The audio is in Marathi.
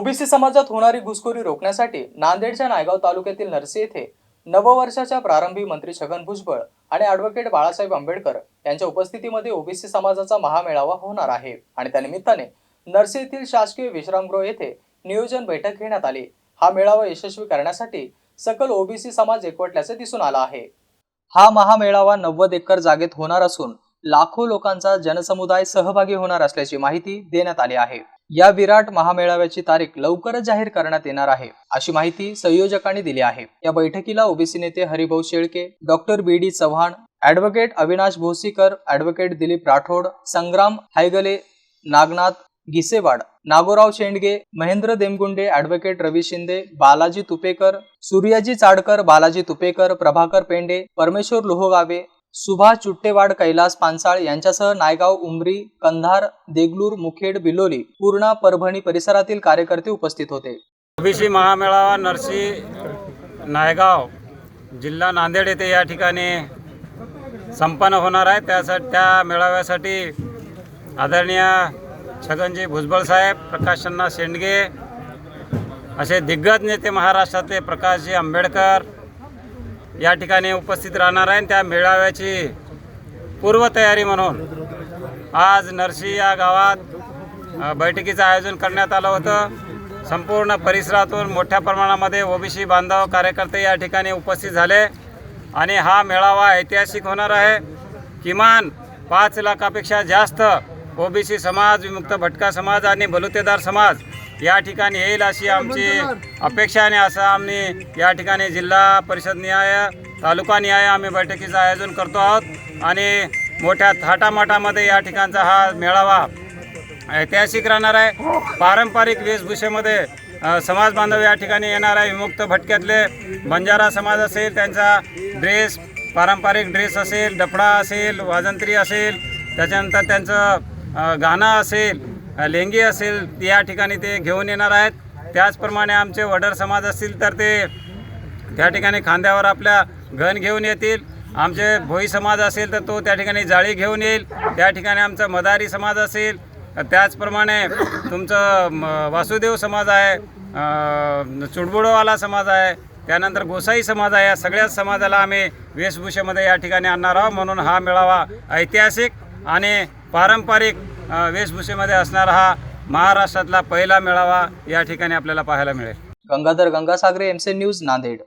ओबीसी समाजात होणारी घुसखोरी रोखण्यासाठी नांदेडच्या नायगाव तालुक्यातील नरसी येथे नववर्षाच्या प्रारंभी मंत्री छगन भुजबळ आणि ॲडव्होकेट बाळासाहेब आंबेडकर यांच्या उपस्थितीमध्ये ओबीसी समाजाचा महामेळावा होणार आहे. आणि त्यानिमित्ताने नरसी येथील शासकीय विश्रामगृह येथे नियोजन बैठक घेण्यात आली. हा मेळावा यशस्वी करण्यासाठी सकल ओबीसी समाज एकवटल्याचे दिसून आला आहे. हा महामेळावा नव्वद एकर जागेत होणार असून लाखो लोकांचा जनसमुदाय सहभागी होणार असल्याची माहिती देण्यात आली आहे. या विराट महामेळाव्याची तारीख लवकरच जाहीर करण्यात येणार आहे अशी माहिती संयोजकांनी दिली आहे. या बैठकीला ओबीसी नेते Haribhau Shelke doctor B D Chavan advocate Avinash Bhosikar advocate Dilip Rathod Sangram Haigale Nagnath Gisewad Nagorao Shendge Mahendra Demgunde advocate Ravi Shinde Balaji Tupekar Suryaji Chadkar Balaji Tupekar Prabhakar Pende Parmeshwar Lohgave Subhash चुट्टेवाड Kailas पानसाळ यांच्यासह नायगाव उमरी कंधार देगलूर मुखेड बिलोली पूर्णा परभणी परिसरातील कार्यकर्ते उपस्थित होते. ओबीसी महामेळावा नरसी नायगाव जिल्हा नांदेड येथे या ठिकाणी संपन्न होणार आहे. त्यासाठी त्या मेळाव्यासाठी आदरणीय छगनजी भुजबळ साहेब प्रकाशन्ना शेंडगे असे दिग्गज नेते महाराष्ट्रातले प्रकाशजी आंबेडकर या ठिकाणी उपस्थित राहणार आहे आणि त्या मेळाव्याची पूर्वतयारी म्हणून आज नरशी या गावात बैठकीचं आयोजन करण्यात आलं होतं. संपूर्ण परिसरातून मोठ्या प्रमाणामध्ये ओबीसी बांधव कार्यकर्ते या ठिकाणी उपस्थित झाले. आणि हा मेळावा ऐतिहासिक होणार आहे. किमान पाच लाखापेक्षा जास्त ओबीसी समाज विमुक्त भटका समाज आणि बलुतेदार समाज या ठिकाणी येईल अशी आमची अपेक्षा आणि असं आम्ही या ठिकाणी जिल्हा परिषद निहाय तालुका निहाय आम्ही बैठकीचं आयोजन करतो आहोत. आणि मोठ्या थाटामाटामध्ये या ठिकाणचा हा मेळावा ऐतिहासिक राहणार आहे. पारंपरिक वेशभूषेमध्ये समाज बांधव या ठिकाणी येणार आहे. विमुक्त भटक्यातले बंजारा समाज असेल त्यांचा ड्रेस पारंपरिक ड्रेस असेल डफडा असेल वाजंत्री असेल त्याच्यानंतर त्यांचं गाणं असेल लेंगी असेल या ठिकाणी ते घेऊन येणार आहेत. त्याचप्रमाणे आमचे वडर समाज असतील तर ते त्या ठिकाणी खांद्यावर आपल्या घन घेऊन येतील. आमचे भोई समाज असेल तर तो त्या ठिकाणी जाळी घेऊन येईल. त्या ठिकाणी आमचा मदारी समाज असेल. त्याचप्रमाणे तुमचं म, वासुदेव समाज आहे चुडबुडवाला समाज आहे त्यानंतर गोसाई समाज आहे. या सगळ्याच समाजाला आम्ही वेशभूषेमध्ये या ठिकाणी आणणार आहोत. म्हणून हा मेळावा ऐतिहासिक आणि पारंपरिक वेशभूषेमध्ये असणारा हा महाराष्ट्रातला पहिला मेळावा या ठिकाणी आपल्याला पाहायला मिळेल. Gangadhar Gangasagare C news Nanded.